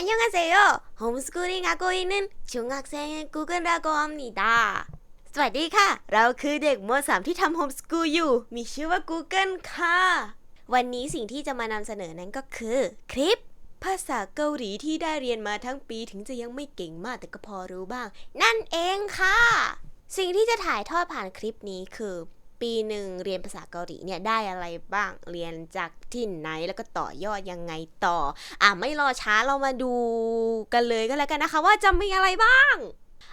안녕하세요. 홈스쿨링 하고 있는 중학생의 구근라고 합니다. สวัสดีค่ะ เราคือเด็กม .3 ที่ทำโฮมสกูลอยู่ มีชื่อว่า Google ค่ะ วันนี้สิ่งที่จะมานำเสนอนั้นก็คือ คลิป ภาษาเกาหลีที่ได้เรียนมาทั้งปีถึงจะยังไม่เก่งมากแต่ก็พอรู้บ้าง นั่นเองค่ะ สิ่งที่จะถ่ายทอดผ่านคลิปนี้คือ ปีหนึ่งเรียนภาษาเกาหลีเนี่ยได้อะไรบ้างเรียนจากที่ไหนแล้วก็ต่อยอดยังไงต่อ อะไม่รอช้าเรามาดูกันเลยก็แล้วกันนะคะ ว่าจะมีอะไรบ้าง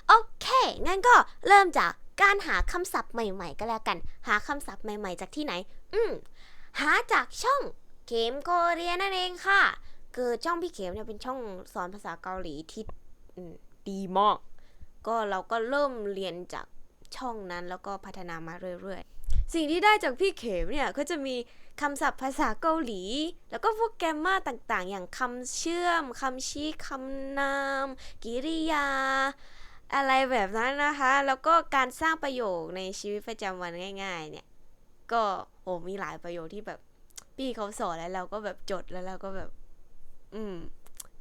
โอเค งั้นก็เริ่มจากการหาคำศัพท์ใหม่ ๆ ก็แล้วกัน หาคำศัพท์ใหม่ ๆ จากที่ไหน อืมหาจากช่องเกมโคเรียนั่นเองค่ะคือช่องพี่เข็มเนี่ยเป็นช่องสอนภาษาเกาหลีที่ดีมาก ก็เราก็เริ่มเรียนจากช่องนั้นแล้วก็พัฒนามาเรื่อยๆ สิ่งที่ได้จากพี่เขมเนี่ยก็จะมีคำศัพท์ภาษาเกาหลี แล้วก็พวกแกรมมาต่างๆ อย่างคำเชื่อมคำชี้คำนาม กิริยา อะไรแบบนั้นนะคะ แล้วก็การสร้างประโยคในชีวิตประจำวันง่ายๆ เนี่ย ก็โอ้มีหลายประโยคที่แบบพี่เขาสอนแล้วเราก็แบบจดแล้วเราก็แบบ อืม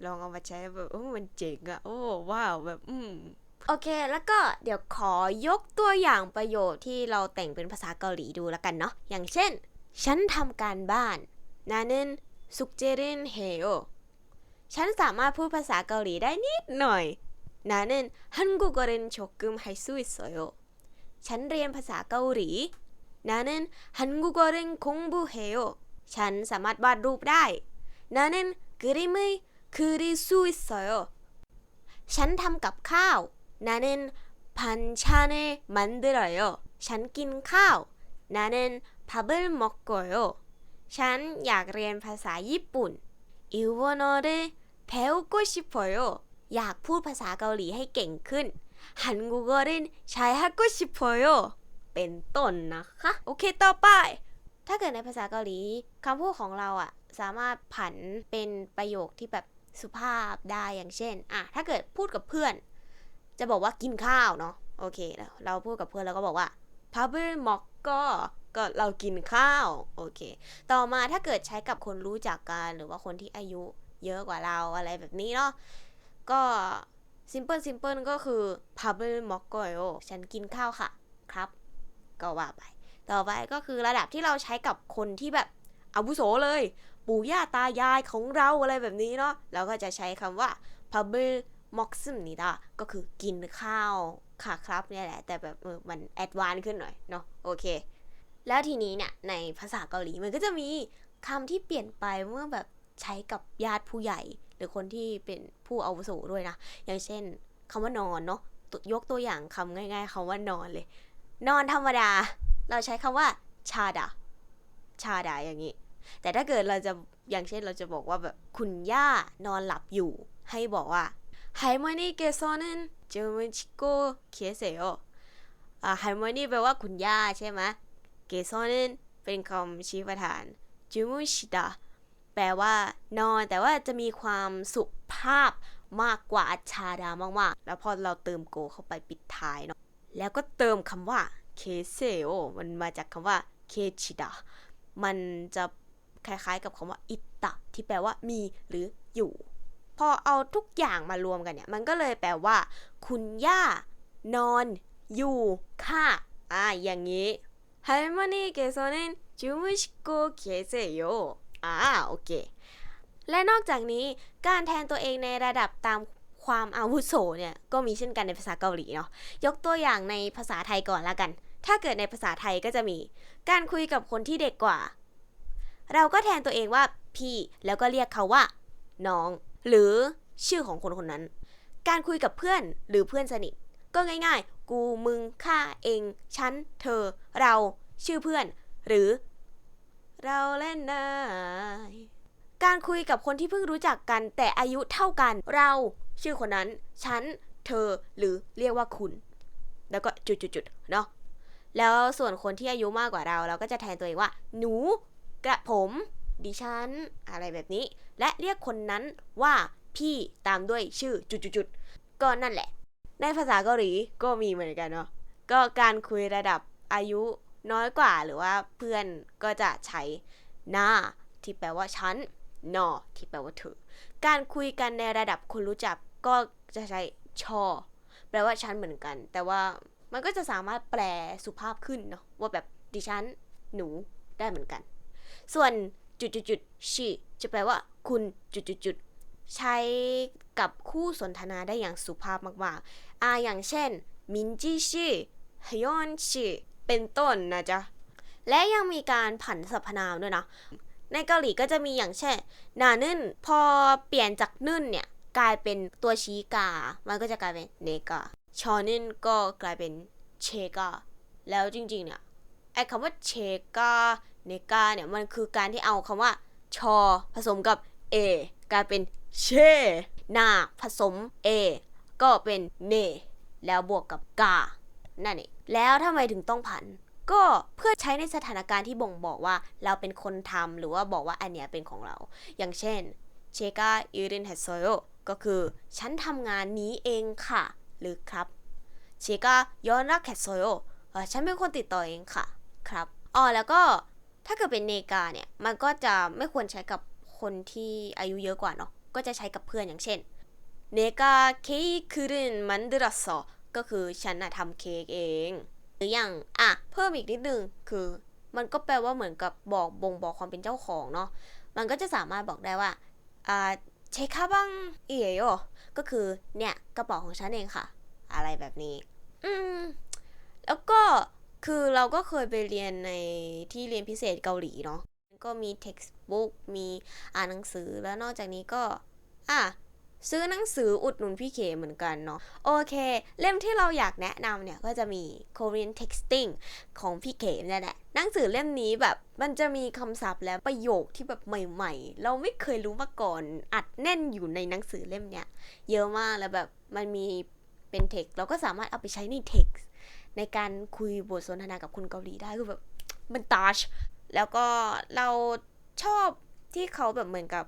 ลองเอามาใช้แบบโอ้มันเจ๋งอะโอ้ว้าวแบบ อืม โอเค แล้วก็เดี๋ยวขอยกตัวอย่างประโยคที่เราแต่งเป็นภาษาเกาหลีดูแล้วกันเนาะ อย่างเช่น ฉันทำการบ้านนาเนนสุกเจรินเฮโอฉันสามารถพูดภาษาเกาหลีได้นิดหน่อยนาเนนฮันกุกเรนชกุมไฮซุยโซโยฉันเรียนภาษาเกาหลีนาเนนฮันกุกเรนคงบุเฮโอฉันสามารถวาดรูปได้นาเนนกริมยคือริซุยโซโยฉันทำกับข้าว 나는 반찬을 만들어요. ฉันกินข้าว 나는 밥을 먹어요. ฉันอยากเรียนภาษาญี่ปุ่น 일본어를 배우고 싶어요. อยากพูดภาษาเกาหลีให้เก่งขึ้น ฮันกูก็เล่นใช้ฮักกุชิพโยเป็นต้นนะคะ โอเคต่อไป ถ้าเกิดในภาษาเกาหลีคำพูดของเราอะสามารถผันเป็นประโยคที่แบบสุภาพได้อย่างเช่นอะถ้าเกิดพูดกับเพื่อน จะบอกว่ากินข้าวเนาะโอเคแล้วเราพูดกับเพื่อนแล้วก็บอกว่าพับเบิลม็อกก็ก็เรากินข้าวโอเค ต่อมาถ้าเกิดใช้กับคนรู้จักกันหรือว่าคนที่อายุเยอะกว่าเราอะไรแบบนี้เนาะก็ซิมเพิลซิมเพิลก็คือ public m o c k o y o ฉันกินข้าวค่ะครับ ก็ว่าไป ต่อไปก็คือระดับที่เราใช้กับคนที่แบบอาวุโสเลย ปู่ย่าตายายของเราอะไรแบบนี้เนาะเราก็จะใช้คำว่า public m o k s m นี่ดาก็คือกินข้าวค่ะครับเนี่ยแหละ แต่แบบมันแอดวานซ์ขึ้นหน่อยเนาะโอเค แล้วทีนี้เนี่ยในภาษาเกาหลีมันก็จะมีคำที่เปลี่ยนไปเมื่อแบบใช้กับญาติผู้ใหญ่ หรือคนที่เป็นผู้อาวุโสด้วยนะ อย่างเช่นคำว่านอนเนาะยกตัวอย่างคำง่ายๆคำว่านอนเลย นอนธรรมดา เราใช้คำว่าชาดาชาดาอย่างนี้ แต่ถ้าเกิดเราจะอย่างเช่นเราจะบอกว่าแบบคุณย่านอนหลับอยู่ ให้บอกว่า 할머니께서는주무시고계세요อ่า할머니แปลว่าคุณย่าใช่ไหมเกซอนึนเป็นคำชี้ประธานจูมุชิดา แปลว่านอนแต่ว่าจะมีความสุภาพมากกว่าชาดามากๆ แล้วพอเราเติมโกเข้าไปปิดท้ายเนาะแล้วก็เติมคำว่าเคเซโอมันมาจากคำว่าเคชิดา มันจะคล้ายๆกับคำว่าอิตะที่แปลว่ามีหรืออยู่ พอเอาทุกอย่างมารวมกันเนี่ย มันก็เลยแปลว่า คุณย่านอน อยู่ค่ะ อ่าอย่างนี้ 할머니께서는 주무시고 계세요. อ่าโอเค และนอกจากนี้การแทนตัวเองในระดับตามความอาวุโสเนี่ย ก็มีเช่นกันในภาษาเกาหลีเนาะ ยกตัวอย่างในภาษาไทยก่อนละกัน ถ้าเกิดในภาษาไทยก็จะมี การคุยกับคนที่เด็กกว่า เราก็แทนตัวเองว่าพี่ แล้วก็เรียกเขาว่า น้อง หรือชื่อของคนคนนั้น การคุยกับเพื่อนหรือเพื่อนสนิท ก็ง่ายๆ กูมึงข้าเอง ฉัน เธอ เรา ชื่อเพื่อน หรือ เราเล่นได้การคุยกับคนที่เพิ่งรู้จักกันแต่อายุเท่ากัน เรา ชื่อคนนั้น ฉัน เธอ หรือเรียกว่าคุณ แล้วก็จุดๆเนาะแล้วส่วนคนที่อายุมากกว่าเรา เราก็จะแทนตัวเองว่า หนู กระผม ดิฉัน อะไรแบบนี้ และเรียกคนนั้นว่าพี่ตามด้วยชื่อจุดๆๆก็นั่นแหละ ในภาษาเกาหลีก็มีเหมือนกันเนาะก็การคุยระดับอายุน้อยกว่าหรือว่าเพื่อนก็จะใช้หน้าที่แปลว่าฉันนอที่แปลว่าเธอการคุยกันในระดับคนรู้จักก็จะใช้ชอ แปลว่าฉันเหมือนกัน แต่ว่ามันก็จะสามารถแปลสุภาพขึ้นเนาะว่าแบบดิฉัน หนูได้เหมือนกัน ส่วน จุดจุดจุดชิจะแปลว่าคุณจุดจุดจุดใช้กับคู่สนทนาได้อย่างสุภาพมากๆอ่าอย่างเช่นมินจิชิฮยอนชิเป็นต้นนะจ๊ะ และยังมีการผันสรรพนามด้วยนะ ในเกาหลีก็จะมีอย่างเช่นนานึ่นพอเปลี่ยนจากนึ่นเนี่ย กลายเป็นตัวชี้กา มันก็จะกลายเป็นเนกาชอนึ่นก็กลายเป็นเชกา แล้วจริงๆเนี่ยไอ้คำว่าเชกา เนกาเนี่ยมันคือการที่เอาคำว่า ชอ ผสมกับเอกลายเป็นเชนาผสมเอก็เป็นเน แล้วบวกกับกา นั่นเองแล้วทำไมถึงต้องผัน ก็เพื่อใช้ในสถานการณ์ที่บ่งบอกว่าเราเป็นคนทำหรือว่าบอกว่าอันเนี้ยเป็นของเรา อย่างเช่นเชกาอิรินเฮโซโยก็คือฉันทำงานนี้เองค่ะ หรือครับเชกาย้อนรักแคโซโย่ฉันเป็นคนติดต่อเองค่ะ ครับอ๋อแล้วก็ ถ้าเกิดเป็นเนกาเนี่ย มันก็จะไม่ควรใช้กับคนที่อายุเยอะกว่าเนาะ ก็จะใช้กับเพื่อนอย่างเช่น เนกาเคคุรุนมันดรัสโซก็คือฉันน่ะทำเค้กเอง หรืออย่าง อะ เพิ่มอีกนิดนึง คือ มันก็แปลว่าเหมือนกับบอกบ่งบอกความเป็นเจ้าของเนาะ มันก็จะสามารถบอกได้ว่า อ่าเชคาบังเอียโยก็คือ เนี่ย กระเป๋าของฉันเองค่ะ อะไรแบบนี้ อืม แล้วก็ คือเราก็เคยไปเรียนในที่เรียนพิเศษเกาหลีเนาะก็มี textbook มีอ่านหนังสือแล้วนอกจากนี้ก็ อะซื้อหนังสืออุดหนุนพี่เขเหมือนกันเนาะโอเค เล่มที่เราอยากแนะนำเนี่ย ก็จะมี Korean Texting ของพี่เขมเนี่ยแหละหนังสือเล่มนี้แบบมันจะมีคำศัพท์และประโยคที่แบบใหม่ ๆ เราไม่เคยรู้มาก่อนอัดแน่นอยู่ในหนังสือเล่มเนี้ยเยอะมากแล้วแบบมันมีเป็นเท็กเราก็สามารถเอาไปใช้ในเท็กซ์ ในการคุยบทสนทนากับคนเกาหลีได้คือแบบมันตัชแล้วก็เราชอบที่เขาแบบเหมือนกับ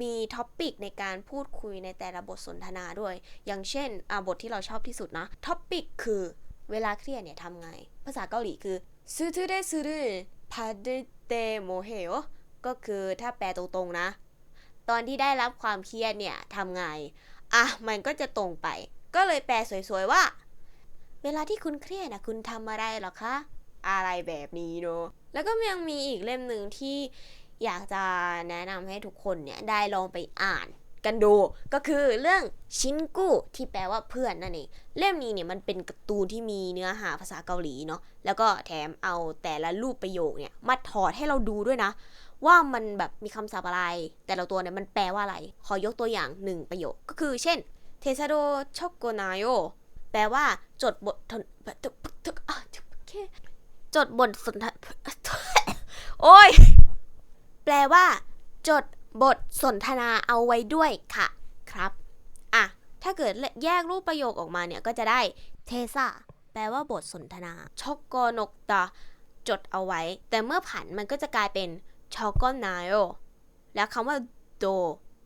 มีท็อปปิกในการพูดคุยในแต่ละบทสนทนาด้วย อย่างเช่นอ่าบทที่เราชอบที่สุดนะท็อปปิกคือเวลาเครียดเนี่ยทำไง ภาษาเกาหลีคือซูทูเดซูรุพาเดเตโมเฮโอก็คือถ้าแปลตรงๆนะ ตอนที่ได้รับความเครียดเนี่ยทำไง อะ มันก็จะตรงไป ก็เลยแปลสวยๆว่า เวลาที่คุณเครียดนะคุณทำอะไรหรอคะ อะไรแบบนี้เนอะแล้วก็ยังมีอีกเล่มหนึ่งที่อยากจะแนะนำให้ทุกคนเนี่ยได้ลองไปอ่านกันดู ก็คือเรื่องชินกุที่แปลว่าเพื่อนนั่นเอง เล่มนี้เนี่ยมันเป็นการ์ตูนที่มีเนื้อหาภาษาเกาหลีเนาะ แล้วก็แถมเอาแต่ละรูปประโยคเนี่ยมาถอดให้เราดูด้วยนะ ว่ามันแบบมีคำศัพท์อะไร แต่ละตัวเนี่ยมันแปลว่าอะไร ขอยกตัวอย่างหนึ่งประโยค ก็คือเช่นเทซาโดชอกโกนายโย แปลว่า จดบททนจดบทสนทนาโอ้ย แปลว่า จดบทสนทนาเอาไว้ด้วยค่ะ ครับ อะ ถ้าเกิดแยกรูปประโยคออกมาเนี่ย ก็จะได้เทซาแปลว่าบทสนทนาช็อกโกนกตาจดเอาไว้ แต่เมื่อผันมันก็จะกลายเป็นช็อกโกนายโอแล้วคำว่าโด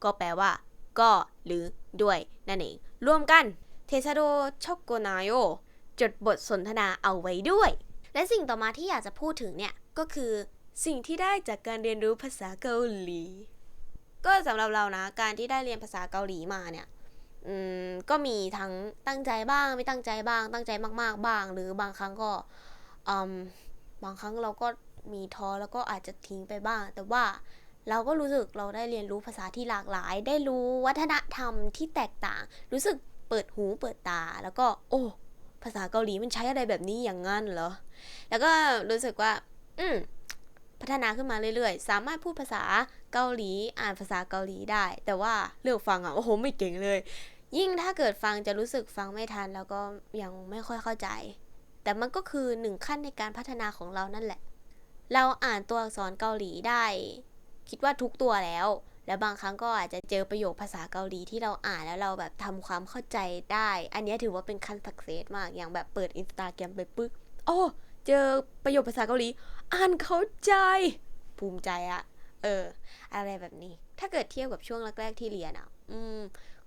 ก็แปลว่า ก็หรือด้วยนั่นเอง รวมกัน เทซาโดช็อกโกนายโอจดบทสนทนาเอาไว้ด้วย และสิ่งต่อมาที่อยากจะพูดถึงเนี่ย ก็คือสิ่งที่ได้จากการเรียนรู้ภาษาเกาหลี ก็สำหรับเรานะ การที่ได้เรียนภาษาเกาหลีมาเนี่ยอืมก็มีทั้งตั้งใจบ้าง ไม่ตั้งใจบ้าง ตั้งใจมาก ๆ บ้าง หรือบางครั้งก็บางครั้งเราก็มีท้อแล้วก็อาจจะทิ้งไปบ้าง แต่ว่าเราก็รู้สึกเราได้เรียนรู้ภาษาที่หลากหลาย ได้รู้วัฒนธรรมที่แตกต่าง รู้สึก เปิดหูเปิดตา แล้วก็ โอ้ ภาษาเกาหลีมันใช้อะไรแบบนี้อย่างงั้นเหรอ แล้วก็รู้สึกว่า อืมพัฒนาขึ้นมาเรื่อยๆ สามารถพูดภาษาเกาหลี อ่านภาษาเกาหลีได้ แต่ว่าเลือกฟังอะ โอ้โห ไม่เก่งเลย ยิ่งถ้าเกิดฟังจะรู้สึกฟังไม่ทัน แล้วก็ยังไม่ค่อยเข้าใจ แต่มันก็คือหนึ่งขั้นในการพัฒนาของเรานั่นแหละ เราอ่านตัวอักษรเกาหลีได้ คิดว่าทุกตัวแล้ว แล้วบางครั้งก็อาจจะเจอประโยคภาษาเกาหลีที่เราอ่านแล้วเราแบบทำความเข้าใจได้ อันนี้ถือว่าเป็นขั้นสักเซสมาก อย่างแบบเปิดอินสตาแกรมไปปึ๊กโอ้เจอประโยคภาษาเกาหลี อ่านเข้าใจ ภูมิใจอะเออ อะไรแบบนี้ ถ้าเกิดเทียบกับช่วงแรกๆที่เรียนอะอืม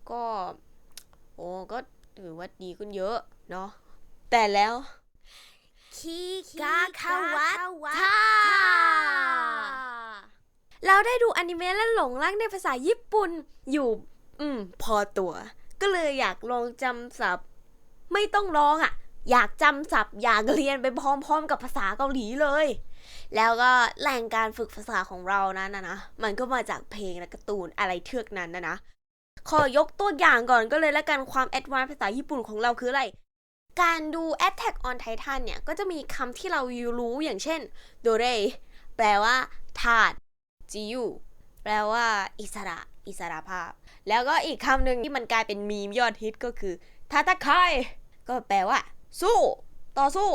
ก็ โอ้ก็ถือว่าดีขึ้นเยอะเนาะ แต่แล้ว คีกาคาวะทา เราได้ดูอนิเมะและหลงรักในภาษาญี่ปุ่นอยู่ อืม พอตัว ก็เลยอยากลองจำศัพท์ ไม่ต้องลองอะ่ะ อยากจำศัพท์ อยากเรียนไปพร้อมๆ กับภาษาเกาหลีเลย แล้วก็แหล่งการฝึกภาษาของเรานั้นนะนะมันก็มาจากเพลงและการ์ตูนอะไรเทือกนั้นนะนะขอยกตัวอย่างก่อนก็เลยและกันความแอดวานซ์ภาษาญี่ปุ่นของเราคืออะไรการดู Attack on Titan เนี่ย ก็จะมีคำที่เรารู้อย่างเช่น โดเร แปลว่าธาตุ จิยุแปลว่า อิสระ อิสระภาพ แล้วก็อีกคำหนึ่งที่มันกลายเป็นมีมยอดฮิตก็คือทาตาคายก็แปลว่า สู้ ต่อสู้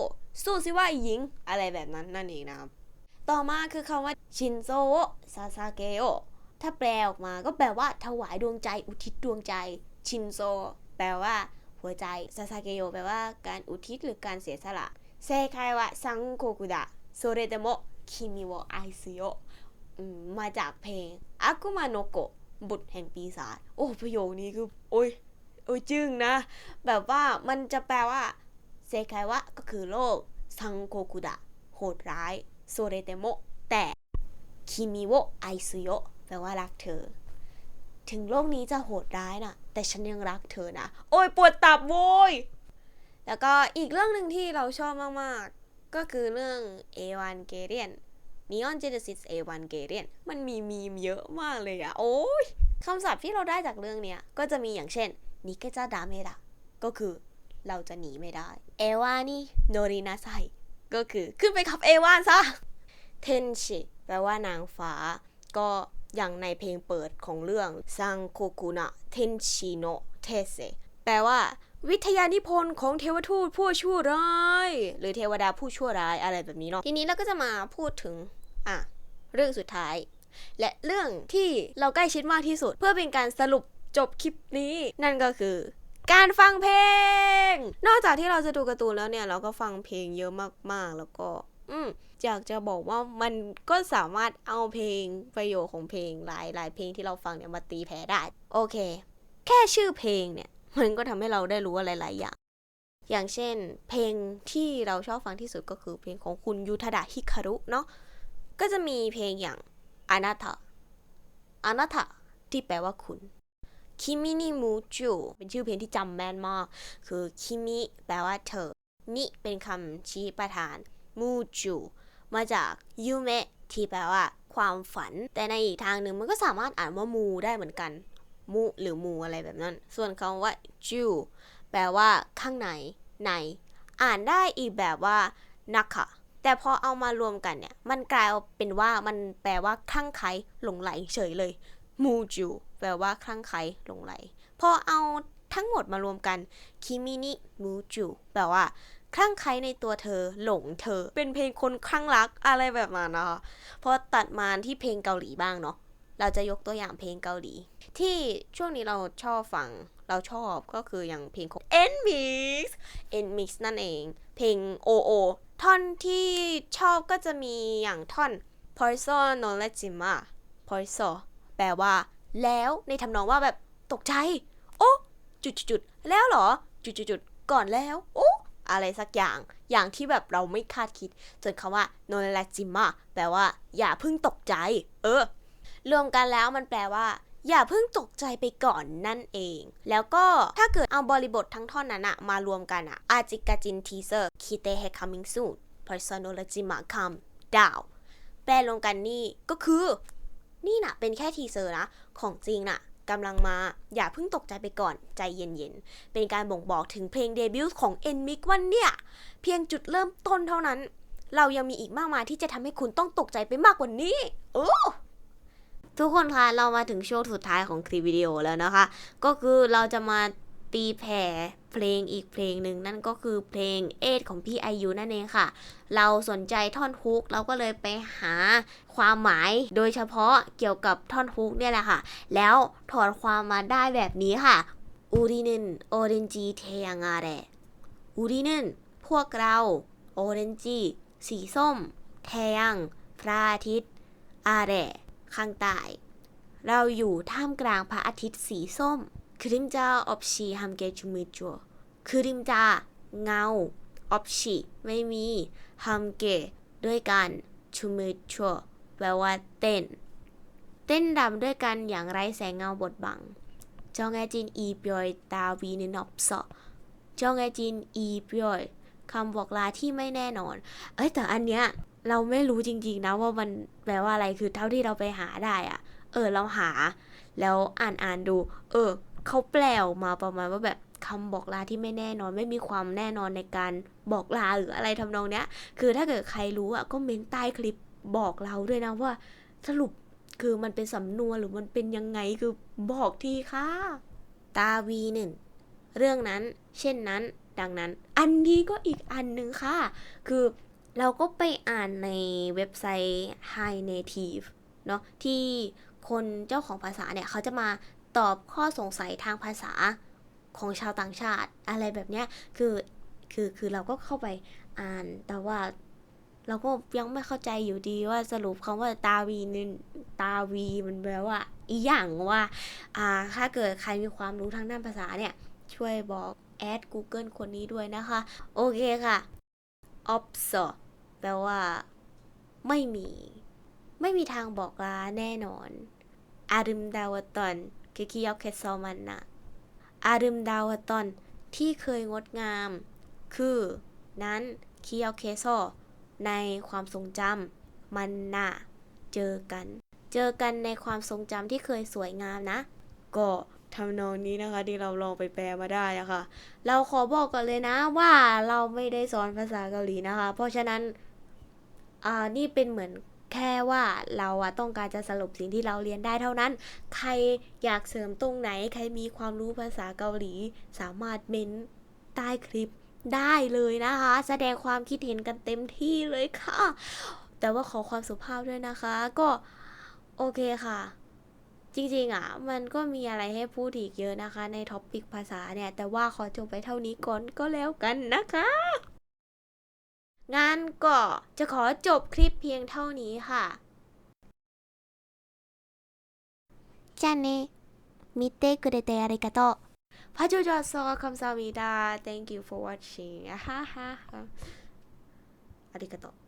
สู้สิว่าหญิง อะไรแบบนั้นนั่นเองนะครับ ต่อมาคือคำว่าชินโซโอซาซาเกโอถ้าแปลออกมาก็แปลว่า ถวายดวงใจอุทิศดวงใจ ชินโซ แปลว่า หัวใจซาซาเกโยแปลว่าการอุทิศหรือการเสียสละเซคายวะซังโคกุดะโซเรเตโมคิมิโวไอซึโย มาจากเพลงอากุมาโนโกะบุตรแห่งปีศาจโอ้ประโยคนี้คือ โอ้ยโอ้ยจึ้งนะ แบบว่ามันจะแปลว่าเซคายวะก็คือโลก ซังโคกุดะ โหดร้ายโซเรเตโมแต่คิมิโวไอซึโยแปลว่ารักเธอ ถึงโลกนี้จะโหดร้ายนะแต่ฉันยังรักเธอนะ โอ้ยปวดตับโว้ยแล้วก็อีกเรื่องหนึ่งที่เราชอบมาก ๆ ก็คือเรื่อง Evangelion Neon Genesis Evangelion มันมีมีมเยอะมากเลยอะโอ้ยคำศัพท์ที่เราได้จากเรื่องเนี้ย ก็จะมีอย่างเช่นนิเกจะดาเมดะก็คือเราจะหนีไม่ได้ เอวานี่โนรินาไซก็คือขึ้นไปขับเอวานซะ เทนชิแปลว่านางฟ้า ก็อย่างในเพลงเปิดของเรื่องซังโคกุนะเทนชิโนเทเซแปลว่า วิทยานิพนธ์ของเทวทูตผู้ชั่วร้าย หรือเทวดาผู้ชั่วร้ายอะไรแบบนี้เนาะทีนี้เราก็จะมาพูดถึง อะเรื่องสุดท้าย และเรื่องที่เราใกล้ชิดมากที่สุด เพื่อเป็นการสรุปจบคลิปนี้ นั่นก็คือ การฟังเพลง นอกจากที่เราจะดูการ์ตูนแล้วเนี่ย เราก็ฟังเพลงเยอะมากๆ แล้วก็ อืมอยากจะบอกว่ามันก็สามารถเอาเพลงประโยคของเพลงหลายหลายเพลงที่เราฟังเนี่ยมาตีแพ้ได้ โอเค แค่ชื่อเพลงเนี่ย มันก็ทำให้เราได้รู้อะไรหลายอย่าง อย่างเช่น เพลงที่เราชอบฟังที่สุดก็คือเพลงของคุณยูทาดะฮิคารุเนาะ ก็จะมีเพลงอย่างอานาตาอานาตาที่แปลว่าคุณคิมินิมูจูเป็นชื่อเพลงที่จำแม่นมาก คือคิมิแปลว่าเธอ นิเป็นคำชี้ประธาน มูจูมาจากยูเมะที่แปลว่า ความฝัน แต่ในอีกทางหนึ่งมันก็สามารถอ่านว่ามูได้เหมือนกัน มูหรือมูอะไรแบบนั้น ส่วนคำว่าจูแปลว่า ข้างใน ใน อ่านได้อีกแบบว่านักค่ะ แต่พอเอามารวมกันเนี่ย มันกลายเป็นว่ามันแปลว่าคลั่งไคล้หลงไหลเฉยเลยมูจูแปลว่าคลั่งไคล้หลงไหล พอเอาทั้งหมดมารวมกันคิมินิมูจูแปลว่าคลั่งไคล้ในตัวเธอหลงเธอ เป็นเพลงคนคลั่งรักอะไรแบบนั้นนะคะพอตัดมาที่เพลงเกาหลีบ้างเนาะเราจะยกตัวอย่างเพลงเกาหลี ที่ช่วงนี้เราชอบฟังเราชอบก็คืออย่างเพลงของ NMIX NMIX นั่นเอง เพลง OO ท่อนที่ชอบก็จะมีอย่างท่อน p o i s o n o l e j i m a p o i s o แปลว่า แล้วในทำนองว่าแบบตกใจ โอ้จุดจุดๆๆแล้วเหรอ จุดจุดจุดๆๆก่อนแล้ว โอ้อะไรสักอย่าง อย่างที่แบบเราไม่คาดคิด ส่วนคำว่า n o l e j i m a แปลว่า อย่าเพิ่งตกใจ เออ รวมกันแล้วมันแปลว่า อย่าเพิ่งตกใจไปก่อนนั่นเอง แล้วก็ถ้าเกิดเอาบริบททั้งท่อนนั้นอะมารวมกันอะอาจิกาจินทีเซอร์คิเตเฮ coming soon personology ma come down แปลรวมกันนี่ก็คือ นี่นะเป็นแค่ทีเซอร์นะ ของจริงน่ะกำลังมา อย่าเพิ่งตกใจไปก่อนใจเย็นๆ เป็นการบ่งบอกถึงเพลงเดบิวต์ของ n m i x วันเนี่ย เพียงจุดเริ่มต้นเท่านั้น เรายังมีอีกมากมายที่จะทำให้คุณต้องตกใจไปมากกว่านี้ โอ้ ทุกคนคะเรามาถึงช่วงสุดท้ายของคลิปวิดีโอแล้วนะคะ ก็คือเราจะมาตีแผ่เพลงอีกเพลงหนึ่งนั่นก็คือเพลงเอทของพี่ไอยูนั่นเองค่ะ เราสนใจท่อนฮุกเราก็เลยไปหาความหมายโดยเฉพาะเกี่ยวกับท่อนฮุกเนี่ยแหละค่ะ แล้วถอดความมาได้แบบนี้ค่ะอูรินึนโอเรนจีเทยังอาเรอูรินึนพวกเราโอเรนจีสีส้ม แทยังพระอาทิตย์อาเร ข้างใต้เราอยู่ท่ามกลางพระอาทิตย์สีส้มคริมจาออบชีฮัมเกจุมิจัวคริมจาเงาออบชีไม่มีฮัมเกด้วยกันชุมิจัวแปลว่าเต้น เต้นรำด้วยกันอย่างไร้แสงเงาบดบังจองแอจินอีเปียยตาวีนินอบเสจองแอจินอีเปียยคำบอกลาที่ไม่แน่นอน เอ้ยแต่อันเนี้ย เราไม่รู้จริง ๆ นะว่ามันแปลว่าอะไรคือเท่าที่เราไปหาได้อะเออเราหา แล้วอ่านอ่านดู เออเขาแปลออกมาประมาณว่าแบบคำบอกลาที่ไม่แน่นอน ไม่มีความแน่นอนในการบอกลาหรืออะไรทำนองเนี้ย คือถ้าเกิดใครรู้อะก็เม้นใต้คลิปบอกเราด้วยนะว่า สรุปคือมันเป็นสำนวนหรือมันเป็นยังไงคือบอกทีค่ะตาวีหนึ่งเรื่องนั้น เช่นนั้น ดังนั้น อันนี้ก็อีกอันหนึ่งค่ะ คือ เราก็ไปอ่านในเว็บไซต์ High Native เนาะที่คนเจ้าของภาษาเนี่ย เขาจะมาตอบข้อสงสัยทางภาษาของชาวต่างชาติ อะไรแบบเนี้ยคือคือคือเราก็เข้าไปอ่าน แต่ว่าเราก็ยังไม่เข้าใจอยู่ดีว่าสรุปคำว่าตาวีนี่ตาวีมันแปลว่าอีหยังว่าอ่า ถ้าเกิดใครมีความรู้ทางด้านภาษาเนี่ย ช่วยบอกแอด Google คนนี้ด้วยนะคะ โอเคค่ะ obso แปลว่า ไม่มี ไม่มีทางบอกลาแน่นอน อารึมดาวตอนคิคิยอกเคซอมันนะอารึมดาวตอนที่เคยงดงาม คือ นั้นคิยอกเคโซในความทรงจำมันนะเจอกัน เจอกันในความทรงจำที่เคยสวยงามนะ ก็ทำนองนี้นะคะที่เราลองไปแปลมาได้อะค่ะเราขอบอกก่อนเลยนะว่าเราไม่ได้สอนภาษาเกาหลีนะคะ เพราะฉะนั้น อ่านี่เป็นเหมือนแค่ว่าเราอะต้องการจะสรุปสิ่งที่เราเรียนได้เท่านั้น ใครอยากเสริมตรงไหน ใครมีความรู้ภาษาเกาหลี สามารถเม้นใต้คลิปได้เลยนะคะ แสดงความคิดเห็นกันเต็มที่เลยค่ะ แต่ว่าขอความสุภาพด้วยนะคะ ก็โอเคค่ะ จริงๆอะ มันก็มีอะไรให้พูดอีกเยอะนะคะ ในท็อปปิกภาษาเนี่ย แต่ว่าขอจบไปเท่านี้ก่อนก็แล้วกันนะคะ งานก็จะขอจบคลิปเพียงเท่านี้ค่ะじゃあね見てくれてありがとうพระจุจโซคำสามิดา thank you for watching อ่าฮ่าฮ่าฮ่าありがとう